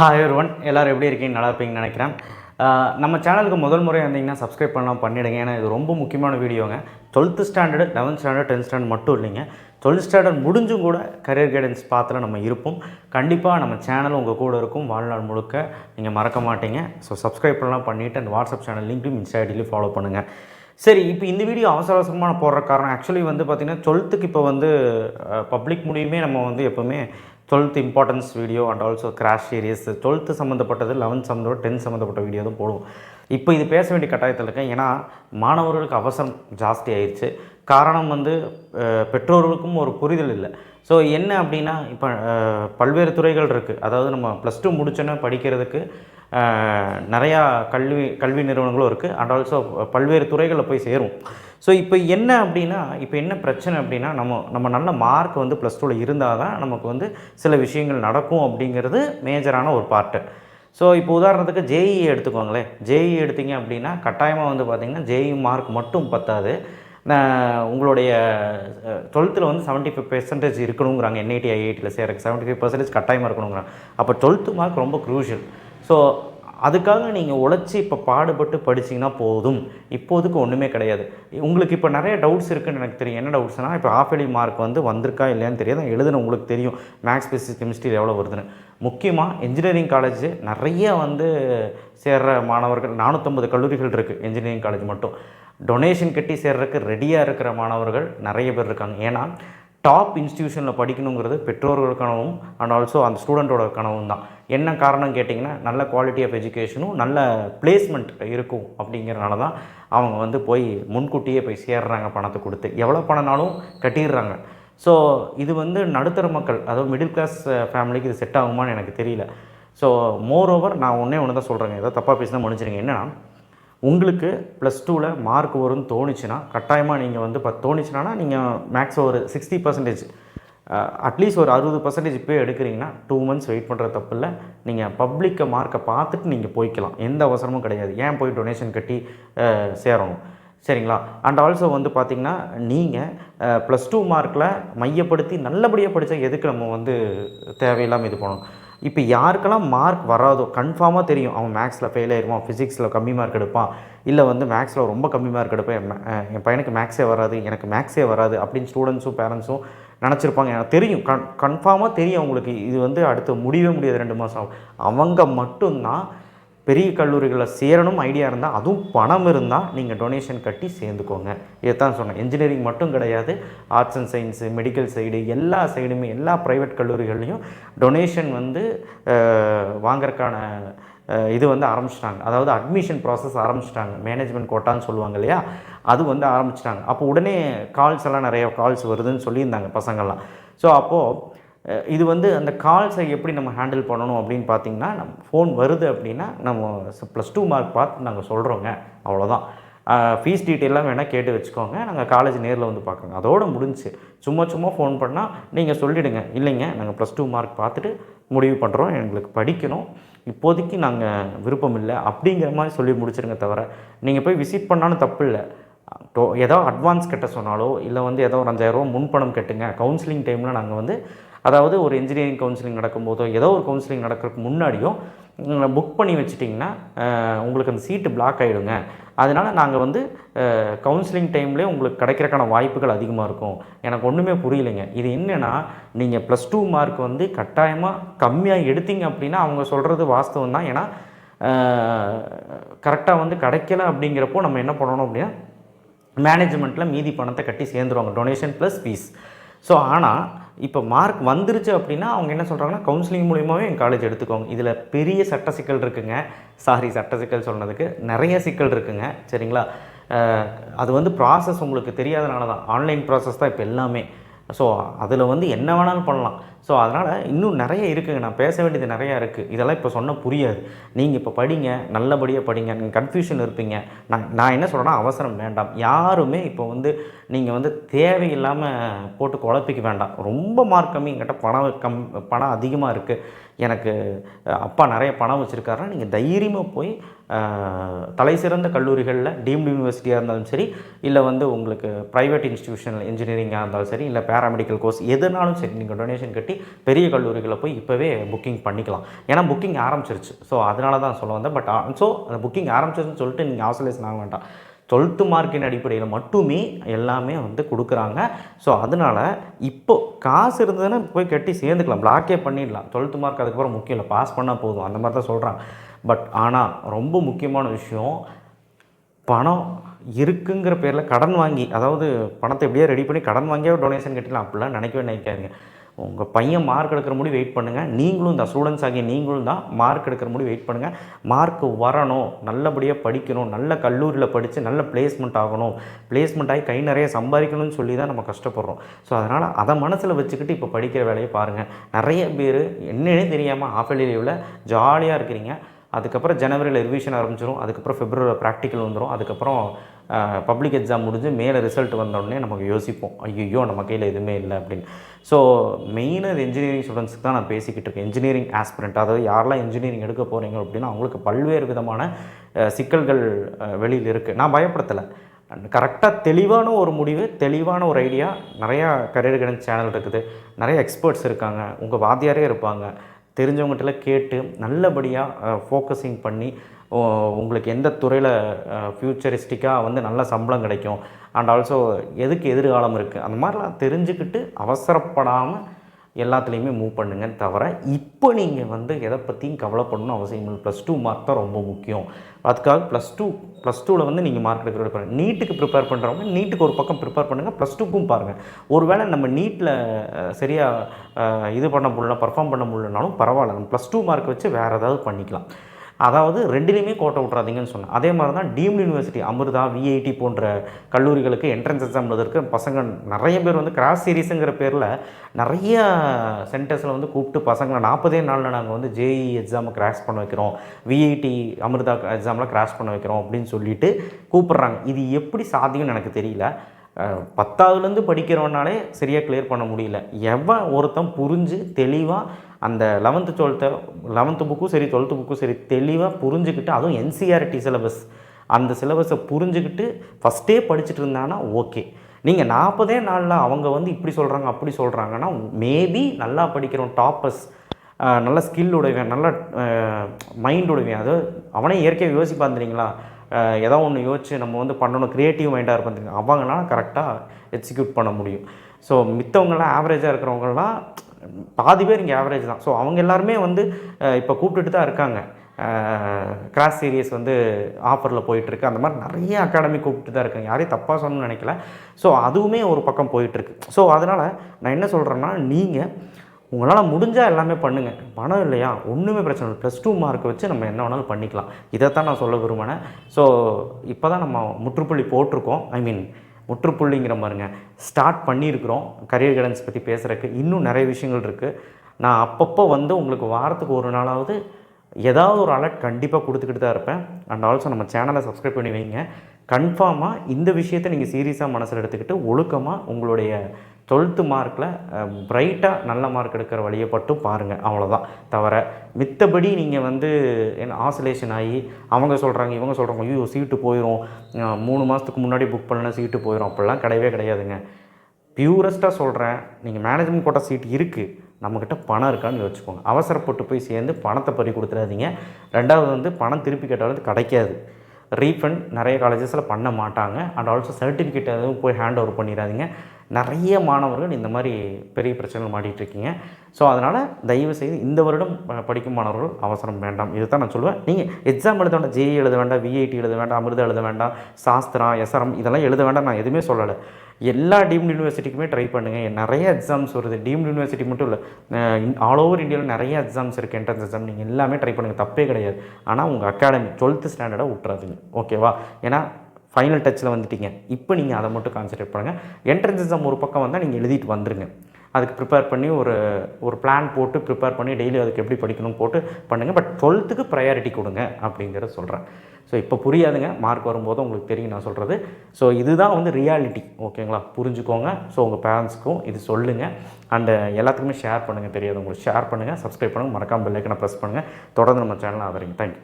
Hi one எல்லோரும் எப்படி இருக்கீங்க நல்லா இருப்பீங்கன்னு நினைக்கிறேன். நம்ம சேனலுக்கு முதல் முறை வந்தீங்கன்னா சப்ஸ்கிரைப் பண்ணலாம் பண்ணிவிடுங்க ஏன்னா இது ரொம்ப முக்கியமான வீடியோங்க. Twelfth standard eleventh standard tenth standard மட்டும் இல்லைங்க. டுவெல்த் ஸ்டாண்டர்ட் முடிஞ்சும் கூட கரியர் கைடன்ஸ் பாத்தில் நம்ம இருப்போம். கண்டிப்பாக நம்ம சேனல் உங்கள் கூட இருக்கும். வாழ்நாள் முழுக்க நீங்கள் மறக்க மாட்டீங்க. ஸோ சப்ஸ்கிரைப் பண்ணலாம் பண்ணிவிட்டு அந்த வாட்ஸ்அப் சேனல் லிங்க்கையும் இன்ஸ்டா ஐடிலையும் ஃபாலோ பண்ணுங்கள் சரி இப்போ இந்த வீடியோ அவசர அவசரமாக போடுற காரணம் ஆக்சுவலி வந்து பார்த்திங்கன்னா டுவெல்த்துக்கு இப்போ வந்து பப்ளிக் முடியுமே நம்ம வந்து எப்போவுமே twelfth importance video and also crash serious twelfth சம்மந்தப்பட்டது லெவன்த் சம்மந்தப்பட்ட டென்த் சம்மந்தப்பட்ட வீடியோ தான் போடுவோம். இப்போ இது பேச வேண்டிய கட்டாயத்தில் இருக்கேன். ஏன்னா மாணவர்களுக்கு அவசரம் ஜாஸ்தி ஆயிடுச்சு காரணம் வந்து பெற்றோர்களுக்கும் ஒரு புரிதல் இல்லை. ஸோ என்ன அப்படின்னா இப்போ பல்வேறு துறைகள் இருக்குது அதாவது நம்ம ப்ளஸ் டூ முடிச்சோன்னே படிக்கிறதுக்கு நிறையா கல்வி கல்வி நிறுவனங்களும் இருக்குது அண்ட் ஆல்சோ பல்வேறு துறைகளில் போய் சேரும். ஸோ இப்போ என்ன அப்படின்னா இப்போ என்ன பிரச்சனை அப்படின்னா நம்ம நம்ம நல்ல மார்க் வந்து ப்ளஸ் டூவில் இருந்தால் தான் நமக்கு வந்து சில விஷயங்கள் நடக்கும் அப்படிங்கிறது மேஜரான ஒரு பார்ட்டு ஸோ இப்போ உதாரணத்துக்கு ஜேஇ எடுத்துக்கோங்களேன். ஜேஇ எடுத்தீங்க அப்படின்னா கட்டாயமாக வந்து பார்த்திங்கன்னா ஜேஇ மார்க் மட்டும் பத்தாது. உங்களுடைய டுவெல்த்தில் வந்து செவன்ட்டி ஃபைவ் பெர்சன்டேஜ் இருக்கணுங்கிறாங்க என்ஐடி ஐஐடியில் சேரக்கு செவன்ட்டி ஃபைவ் பர்சன்டேஜ் கட்டாயமாக இருக்கணுங்கிறாங்க. அப்போ டுவெல்த்து மார்க் ரொம்ப க்ரூஷியல் ஸோ அதுக்காக நீங்கள் உழைச்சி இப்போ பாடுபட்டு படிச்சிங்கன்னா போதும். இப்போதுக்கு ஒன்றுமே கிடையாது. உங்களுக்கு இப்போ நிறைய டவுட்ஸ் இருக்குன்னு எனக்கு தெரியும். என்ன டவுட்ஸ்னால் இப்போ ஆஃபேலி மார்க் வந்து வந்திருக்கா இல்லையான்னு தெரியாது. எழுதுன உங்களுக்கு தெரியும். மேக்ஸ் பிசிக்ஸ் கெமிஸ்ட்ரி எவ்வளோ வருதுன்னு. முக்கியமாக இன்ஜினியரிங் காலேஜ் நிறைய வந்து சேர்ற மாணவர்கள் நானூற்றம்பது கல்லூரிகள் இருக்குது இன்ஜினியரிங் காலேஜ் மட்டும். டொனேஷன் கட்டி சேர்றதுக்கு ரெடியாக இருக்கிற மாணவர்கள் நிறைய பேர் இருக்காங்க. ஏன்னா டாப் இன்ஸ்டியூஷனில் படிக்கணுங்கிறது பெற்றோர்கள் கனவும் அண்ட் ஆல்சோ அந்த ஸ்டூடெண்ட்டோட கனவும் தான். என்ன காரணம் கேட்டிங்கன்னா நல்ல குவாலிட்டி ஆஃப் எஜுகேஷனும் நல்ல பிளேஸ்மெண்ட் இருக்கும் அப்படிங்கிறனால தான் அவங்க வந்து போய் முன்கூட்டியே போய் சேர்றாங்க பணத்தை கொடுத்து. எவ்வளோ பணம்னாலும் கட்டிடுறாங்க. ஸோ இது வந்து நடுத்தர மக்கள் அதாவது மிடில் கிளாஸ் ஃபேமிலிக்கு இது செட் ஆகுமான்னு எனக்கு தெரியல. ஸோ மோர் ஓவர் நான் ஒன்றே ஒன்று தான் சொல்கிறேங்க ஏதோ தப்பாக பேசினா மன்னிச்சிருங்க என்னன்னா உங்களுக்கு ப்ளஸ் டூவில் மார்க் வரும்னு தோணுச்சுன்னா கட்டாயமாக நீங்கள் வந்து இப்போ தோணுச்சுன்னா நீங்கள் மேக்ஸ் ஒரு சிக்ஸ்டி பர்சன்டேஜ் அட்லீஸ்ட் ஒரு அறுபது பர்சன்டேஜ் இப்போ எடுக்கிறீங்கன்னா டூ மந்த்ஸ் வெயிட் பண்ணுற தப்பு இல்லை. நீங்கள் பப்ளிக்கை மார்க்கை பார்த்துட்டு நீங்கள் போய்க்கலாம். எந்த அவசரமும் கிடையாது. ஏன் போய் டொனேஷன் கட்டி சேரணும்? சரிங்களா? அண்ட் ஆல்சோ வந்து பார்த்திங்கன்னா நீங்கள் ப்ளஸ் டூ மார்க்கில் மையப்படுத்தி நல்லபடியாக படித்தா எதுக்கு நம்ம வந்து தேவையில்லாமல் இது பண்ணணும்? இப்போ யாருக்கெல்லாம் மார்க் வராதோ கன்ஃபார்மாக தெரியும் அவன் மேக்ஸில் ஃபெயில் ஆயிருவான் ஃபிசிக்ஸில் கம்மி மார்க் எடுப்பான் இல்லை வந்து மேக்ஸில் ரொம்ப கம்மி மார்க் எடுப்பேன் என் பையனுக்கு மேக்ஸே வராது எனக்கு மேக்ஸே வராது அப்படின்னு ஸ்டூடெண்ட்ஸும் பேரண்ட்ஸும் நினச்சிருப்பாங்க. எனக்கு தெரியும் கன் கன்ஃபார்மாக தெரியும் அவங்களுக்கு இது வந்து அடுத்து முடியவே முடியாது ரெண்டு மாதம் ஆகும். அவங்க மட்டும்தான் பெரிய கல்லூரிகளில் சேரணும் ஐடியா இருந்தால் அதுவும் பணம் இருந்தால் நீங்கள் டொனேஷன் கட்டி சேர்ந்துக்கோங்க. இதைத்தான் சொன்னேன். இன்ஜினியரிங் மட்டும் கிடையாது. Arts and science medical side எல்லா சைடுமே எல்லா ப்ரைவேட் கல்லூரிகள்லையும் டொனேஷன் வந்து வாங்கறதுக்கான இது வந்து ஆரம்பிச்சிட்டாங்க. அதாவது அட்மிஷன் ப்ராசஸ் ஆரம்பிச்சிட்டாங்க. மேனேஜ்மெண்ட் கோட்டான்னு சொல்லுவாங்க இல்லையா? அது வந்து ஆரம்பிச்சிட்டாங்க. அப்போ உடனே கால்ஸ் எல்லாம் நிறைய கால்ஸ் வருதுன்னு சொல்லியிருந்தாங்க பசங்கள்லாம். ஸோ அப்போது இது வந்து அந்த கால்ஸை எப்படி நம்ம ஹேண்டில் பண்ணணும் அப்படின்னு பார்த்தீங்கன்னா நம்ம ஃபோன் வருது அப்படின்னா நம்ம ப்ளஸ் டூ மார்க் பார்த்து நாங்கள் சொல்கிறோங்க அவ்வளோதான் ஃபீஸ் டீட்டெயிலாம் வேணால் கேட்டு வச்சுக்கோங்க. நாங்கள் காலேஜ் நேரில் வந்து பார்க்குறோங்க. அதோட முடிஞ்சுச்சு சும்மா சும்மா ஃபோன் பண்ணால் நீங்கள் சொல்லிவிடுங்க இல்லைங்க நாங்கள் ப்ளஸ் டூ மார்க் பார்த்துட்டு முடிவு பண்ணுறோம் எங்களுக்கு படிக்கணும். இப்போதைக்கு நாங்கள் விருப்பம் இல்லை. அப்படிங்கிற மாதிரி சொல்லி முடிச்சிருங்க தவிர நீங்கள் போய் விசிட் பண்ணாலும் தப்பு இல்லை. டோ ஏதோ அட்வான்ஸ் கட்ட சொன்னாலோ இல்லை வந்து ஏதோ ஒரு அஞ்சாயிரரூவா முன்பணம் கட்டுங்க. கவுன்சிலிங் டைமில் நாங்கள் வந்து அதாவது ஒரு இன்ஜினியரிங் கவுன்சிலிங் நடக்கும்போதோ ஏதோ ஒரு கவுன்சிலிங் நடக்கிறதுக்கு முன்னாடியும் புக் பண்ணி வச்சிட்டிங்கன்னா உங்களுக்கு அந்த சீட்டு பிளாக் ஆகிடுங்க அதனால் நாங்கள் வந்து கவுன்சிலிங் டைம்லேயே உங்களுக்கு கிடைக்கிறக்கான வாய்ப்புகள் அதிகமாக இருக்கும். எனக்கு ஒன்றுமே புரியலைங்க. இது என்னென்னா நீங்கள் ப்ளஸ் டூ மார்க் வந்து கட்டாயமாக கம்மியாக எடுத்தீங்க அப்படின்னா அவங்க சொல்கிறது வாஸ்தவம் தான் ஏன்னா கரெக்டாக வந்து கிடைக்கல அப்படிங்கிறப்போ நம்ம என்ன பண்ணணும் அப்படின்னா மேனேஜ்மெண்ட்டில் மீதி பணத்தை கட்டி சேர்ந்துருவாங்க. டொனேஷன் ப்ளஸ் ஃபீஸ் ஸோ ஆனால் இப்போ மார்க் வந்துருச்சு அப்படின்னா அவங்க என்ன சொல்கிறாங்கன்னா கவுன்சிலிங் மூலியமாகவே என் காலேஜ் எடுத்துக்கோங்க. இதில் பெரிய சட்ட சிக்கல் இருக்குங்க. சாரி சட்ட சிக்கல் சொன்னதுக்கு நிறைய சிக்கல் இருக்குங்க. சரிங்களா? அது வந்து ப்ராசஸ் உங்களுக்கு தெரியாதனால தான். ஆன்லைன் ப்ராசஸ் தான் இப்போ எல்லாமே. ஸோ அதில் வந்து என்ன வேணாலும் பண்ணலாம். ஸோ அதனால் இன்னும் நிறைய இருக்குங்க. நான் பேச வேண்டியது நிறையா இருக்குது இதெல்லாம் இப்போ சொன்னால் புரியாது. நீங்கள் இப்போ படிங்க நல்லபடியாக படிங்க. நீங்கள் கன்ஃபியூஷன் இருப்பீங்க. நான் நான் என்ன சொல்கிறேன்னா அவசரம் வேண்டாம். யாருமே இப்போ வந்து நீங்கள் வந்து தேவையில்லாமல் போட்டு குழப்பிக்க வேண்டாம். ரொம்ப மார்க் கம்மி என்கிட்ட பணம் கம் பணம் அதிகமாக இருக்குது எனக்கு அப்பா நிறைய பணம் வச்சுருக்காருன்னா நீங்கள் தைரியமாக போய் தலை சிறந்த கல்லூரிகளில் டீம்டு யூனிவர்சிட்டியாக இருந்தாலும் சரி இல்லை வந்து உங்களுக்கு ப்ரைவேட் இன்ஸ்டியூஷனல் இன்ஜினியரிங்காக இருந்தாலும் சரி இல்லை பேராமெடிக்கல் கோர்ஸ் எதுனாலும் சரி நீங்கள் டொனேஷன் கட்டி பெரிய கல்லூரிகளில் போய் இப்போவே புக்கிங் பண்ணிக்கலாம். ஏன்னா புக்கிங் ஆரம்பிச்சிருச்சு. ஸோ அதனால தான் சொல்ல வந்தேன். பட் ஸோ uh, அந்த புக்கிங் ஆரம்பிச்சிருச்சுன்னு சொல்லிட்டு நீங்கள் ஆசோலேஷன் ஆக வேண்டாம். டுவெல்த்து மார்க்கின் அடிப்படையில் மட்டுமே எல்லாமே வந்து கொடுக்குறாங்க. ஸோ அதனால் இப்போது காசு இருந்ததுன்னா போய் கட்டி சேர்ந்துக்கலாம். பிளாக்கே பண்ணிடலாம். டுவெல்த்து மார்க் அதுக்கப்புறம் முக்கியம் இல்லை. பாஸ் பண்ணால் போதும். அந்த மாதிரி தான் சொல்கிறாங்க பட் ஆனால் ரொம்ப முக்கியமான விஷயம் பணம் இருக்குங்கிற பேரில் கடன் வாங்கி அதாவது பணத்தை எப்படியோ ரெடி பண்ணி கடன் வாங்கியே டொனேஷன் கட்டிடலாம். அப்படிலாம் நினைக்கவே நினைக்காதீங்க. உங்கள் பையன் மார்க் எடுக்கிற முடி வெயிட் பண்ணுங்கள் நீங்களும் தான் ஸ்டூடெண்ட்ஸ் ஆகிய நீங்களும் தான் மார்க் எடுக்கிற முடி வெயிட் பண்ணுங்கள் மார்க் வரணும் நல்லபடியாக படிக்கணும் நல்ல கல்லூரியில் படித்து நல்ல பிளேஸ்மெண்ட் ஆகணும். பிளேஸ்மெண்ட் ஆகி கை நிறைய சம்பாதிக்கணும்னு சொல்லி தான் நம்ம கஷ்டப்படுறோம். ஸோ அதனால் அதை மனசில் வச்சுக்கிட்டு இப்போ படிக்கிற வேலையை பாருங்கள் நிறைய பேர் என்னன்னே தெரியாமல் ஆஃப் லீவில் ஜாலியாக இருக்கிறீங்க. அதுக்கப்புறம் ஜனவரியில் ரிவிஷன் ஆரம்பிச்சிடும் அதுக்கப்புறம் ஃபெப்ரவரியில் ப்ராக்டிக்கல் வந்துடும் அதுக்கப்புறம் பப்ளிக் எக்ஸாம் முடிஞ்சு மேலே ரிசல்ட் வந்தோடனே நமக்கு யோசிப்போம். ஐயோ நம்ம கையில் எதுவுமே இல்லை அப்படின்னு. ஸோ மெயினாக இன்ஜினியரிங் ஸ்டூடெண்ட்ஸ்க்கு தான் நான் பேசிக்கிட்டு இருக்கேன். இன்ஜினியரிங் ஆஸ்பிரண்ட் அதாவது யாரெல்லாம் இன்ஜினியரிங் எடுக்க போகிறீங்க அப்படின்னா அவங்களுக்கு பல்வேறு விதமான சிக்கல்கள் வெளியில் இருக்குது நான் பயப்படுத்தலை. கரெக்டாக தெளிவான ஒரு முடிவு தெளிவான ஒரு ஐடியா நிறையா கரியர் கைடன்ஸ் சேனல் இருக்குது. நிறைய எக்ஸ்பர்ட்ஸ் இருக்காங்க. உங்கள் வாத்தியாரே இருப்பாங்க. தெரிஞ்சவங்ககிட்ட கேட்டு நல்லபடியாக ஃபோக்கஸிங் பண்ணி உங்களுக்கு எந்த துறையில் ஃப்யூச்சரிஸ்டிக்காக வந்து நல்ல சம்பளம் கிடைக்கும். அண்ட் ஆல்சோ எதுக்கு எதிர்காலம் இருக்குது அந்த மாதிரிலாம் தெரிஞ்சுக்கிட்டு அவசரப்படாமல் எல்லாத்துலேயுமே மூவ் பண்ணுங்க தவிர இப்போ நீங்கள் வந்து எதை பற்றியும் கவலைப்படணும் அவசியம் இல்லை. ப்ளஸ் டூ மார்க் தான் ரொம்ப முக்கியம். அதுக்காக ப்ளஸ் டூ ப்ளஸ் டூவில் வந்து நீங்கள் மார்க் எடுக்கிற பாருங்கள் நீட்டுக்கு ப்ரிப்பேர் பண்ணுறவங்க நீட்டுக்கு ஒரு பக்கம் ப்ரிப்பேர் பண்ணுங்கள் ப்ளஸ் டூக்கும் பாருங்கள் ஒருவேளை நம்ம நீட்டில் சரியாக இது பண்ண முடியல பர்ஃபார்ம் பண்ண முடியலனாலும் பரவாயில்ல. நம்ம ப்ளஸ் டூ மார்க் வச்சு வேறு ஏதாவது பண்ணிக்கலாம். அதாவது ரெண்டுலேயுமே கோட்டை விட்றாதீங்கன்னு சொன்னேன். அதே மாதிரி தான் டீம்டு யூனிவர்சிட்டி அமிர்தா விஐடி போன்ற கல்லூரிகளுக்கு என்ட்ரன்ஸ் எக்ஸாம் எழுதுறதுக்கு பசங்க நிறைய பேர் வந்து கிராஸ் சீரீஸுங்கிற பேரில் நிறைய சென்டர்ஸில் வந்து கூப்பிட்டு பசங்களை நாற்பதே நாளில் நாங்கள் வந்து ஜேஇ எக்ஸாமை கிராஸ் பண்ண வைக்கிறோம். விஐடி அமிர்தா எக்ஸாமில் கிராஸ் பண்ண வைக்கிறோம் அப்படின்னு சொல்லிட்டு கூப்பிட்றாங்க. இது எப்படி சாத்தியம்னு எனக்கு தெரியல. பத்தாவதுலேருந்து படிக்கிறோன்னாலே சரியாக கிளியர் பண்ண முடியல. எவன் ஒருத்தன் புரிஞ்சு தெளிவாக அந்த லெவன்த்து டுவெல்த்து லெவன்த்து புக்கும் சரி டுவெல்த்து புக்கும் சரி தெளிவாக புரிஞ்சுக்கிட்டு அதுவும் என்சிஆர்டி சிலபஸ் அந்த சிலபஸை புரிஞ்சுக்கிட்டு ஃபஸ்ட்டே படிச்சுட்டு இருந்தானா ஓகே நீங்கள் நாற்பதே நாளில் அவங்க வந்து இப்படி சொல்கிறாங்க அப்படி சொல்கிறாங்கன்னா மேபி நல்லா படிக்கிறோம் டாப்பர்ஸ் நல்ல ஸ்கில் உடையவன் நல்ல மைண்ட் உடையவன். அதாவது அவனே இயற்கையாக யோசிப்பான் தெரியுங்களா? ஏதோ ஒன்று யோசிச்சு நம்ம வந்து பண்ணணும் க்ரியேட்டிவ் மைண்டாக இருப்பான் தெரியுங்க கரெக்டாக எக்ஸிக்யூட் பண்ண முடியும். ஸோ மித்தவங்களாம் ஆவரேஜாக இருக்கிறவங்களாம் பாதி பேர் இங்கே ஆவரேஜ் தான். ஸோ அவங்க எல்லாருமே வந்து இப்போ கூப்பிட்டுட்டு தான் இருக்காங்க. கிராஸ் சீரியஸ் வந்து ஆஃபரில் போயிட்டுருக்கு அந்த மாதிரி நிறைய அகாடமி கூப்பிட்டு தான் இருக்காங்க. யாரையும் தப்பாக சொல்லணும்னு நினைக்கல. ஸோ அதுவுமே ஒரு பக்கம் போயிட்டுருக்கு ஸோ அதனால் நான் என்ன சொல்கிறேன்னா நீங்கள் உங்களால் முடிஞ்சால் எல்லாமே பண்ணுங்கள் பணம் இல்லையா? ஒன்றுமே பிரச்சனை இல்லை. ப்ளஸ் டூ மார்க் வச்சு நம்ம என்ன வேணாலும் பண்ணிக்கலாம். இதைத்தான் நான் சொல்ல விரும்பினேன் ஸோ இப்போ தான் நம்ம முற்றுப்புள்ளி போட்டிருக்கோம். ஐ மீன் முற்றுப்புள்ளிங்கிற பாருங்க ஸ்டார்ட் பண்ணியிருக்கிறோம். கரியர் கைடன்ஸ் பற்றி பேசுகிறதுக்கு இன்னும் நிறைய விஷயங்கள் இருக்குது நான் அப்பப்போ வந்து உங்களுக்கு வாரத்துக்கு ஒரு நாளாவது ஏதாவது ஒரு அலர்ட் கண்டிப்பாக கொடுத்துக்கிட்டு தான் இருப்பேன். அண்ட் ஆல்சோ நம்ம சேனலை சப்ஸ்கிரைப் பண்ணி வைங்க. கன்ஃபார்மாக இந்த விஷயத்தை நீங்கள் சீரியஸாக மனசில் எடுத்துக்கிட்டு ஒழுக்கமாக உங்களுடைய டுவெல்த்து மார்க்கில் பிரைட்டாக நல்ல மார்க் எடுக்கிற வழியை மட்டும் பாருங்கள் அவ்வளோதான் தவிர மித்தபடி நீங்கள் வந்து என்ன ஆசோலேஷன் ஆகி அவங்க சொல்கிறாங்க இவங்க சொல்கிறாங்க ஐயோ சீட்டு போயிடும் மூணு மாதத்துக்கு முன்னாடி புக் பண்ணலாம் சீட்டு போயிடும் அப்படிலாம் கிடையவே கிடையாதுங்க. பியூரஸ்ட்டாக சொல்கிறேன் நீங்கள் மேனேஜ்மெண்ட் கோட்டா சீட் இருக்குது நம்மக்கிட்ட பணம் இருக்கான்னு யோசிச்சுக்கோங்க. அவசரப்பட்டு போய் சேர்ந்து பணத்தை பறி கொடுத்துடாதீங்க. ரெண்டாவது வந்து பணம் திருப்பி கேட்டாலும் கிடைக்காது. ரீஃபண்ட் நிறைய காலேஜஸில் பண்ண மாட்டாங்க. அண்ட் ஆல்சோ சர்டிஃபிகேட் எதுவும் போய் ஹேண்ட் ஓவர் பண்ணிடாதீங்க. நிறைய மாணவர்கள் இந்த மாதிரி பெரிய பிரச்சனைகள் மாட்டிகிட்ருக்கீங்க. ஸோ அதனால் தயவு செய்து இந்த வருடம் படிக்கும் மாணவர்கள் அவசரம் வேண்டாம். இதுதான் நான் சொல்லுவேன். நீங்கள் எக்ஸாம் எழுத வேண்டாம் ஜேஇ எழுத வேண்டாம் விஐடி எழுத வேண்டாம் அமிர்தா எழுத வேண்டாம் சாஸ்திரா எஸ்ஆர்எம் இதெல்லாம் எழுத வேண்டாம் நான் எதுவுமே சொல்லலை. எல்லா டீம்டு யூனிவர்சிட்டிக்குமே ட்ரை பண்ணுங்கள் நிறைய எக்ஸாம்ஸ் வருது. டீம்டு யூனிவர்சிட்டி மட்டும் இல்லை. ஆல் ஓவர் இந்தியாவில் நிறைய எக்ஸாம்ஸ் இருக்குது என்ட்ரன்ஸ் எக்ஸாம் நீங்கள் எல்லாமே ட்ரை பண்ணுங்கள் தப்பே கிடையாது. ஆனால் உங்கள் அகாடமி டுவெல்த்து ஸ்டாண்டர்டை விட்றாதுங்க ஓகேவா ஏன்னா ஃபைனல் டச்சில் வந்துட்டீங்க. இப்போ நீங்கள் அதை மட்டும் கான்சன்ட்ரேட் பண்ணுங்கள் என்ட்ரன்ஸ் எக்ஸாம் ஒரு பக்கம் வந்தால் நீங்கள் எழுதிட்டு வந்துருங்க. அதுக்கு ப்ரிப்பேர் பண்ணி ஒரு ஒரு பிளான் போட்டு ப்ரிப்பேர் பண்ணி டெய்லி அதுக்கு எப்படி படிக்கணும் போட்டு பண்ணுங்கள் பட் டுவெல்த்துக்கு ப்ரையாரிட்டி கொடுங்க அப்படிங்கிறத சொல்கிறேன் ஸோ இப்போ புரியாதுங்க. மார்க் வரும்போது உங்களுக்கு தெரியும் நான் சொல்கிறது ஸோ இதுதான் வந்து ரியாலிட்டி ஓகேங்களா புரிஞ்சுக்கோங்க. ஸோ உங்கள் பேரண்ட்ஸ்க்கும் இது சொல்லுங்கள் அண்டு எல்லாத்துக்குமே ஷேர் பண்ணுங்கள் தெரியாது உங்களுக்கு ஷேர் பண்ணுங்கள் சப்ஸ்கிரைப் பண்ணுங்கள் மறக்காமல் பெல்லைக்கனை ப்ரெஸ் பண்ணுங்கள் தொடர்ந்து நம்ம சேனலில் ஆதரிங்க. தேங்க்யூ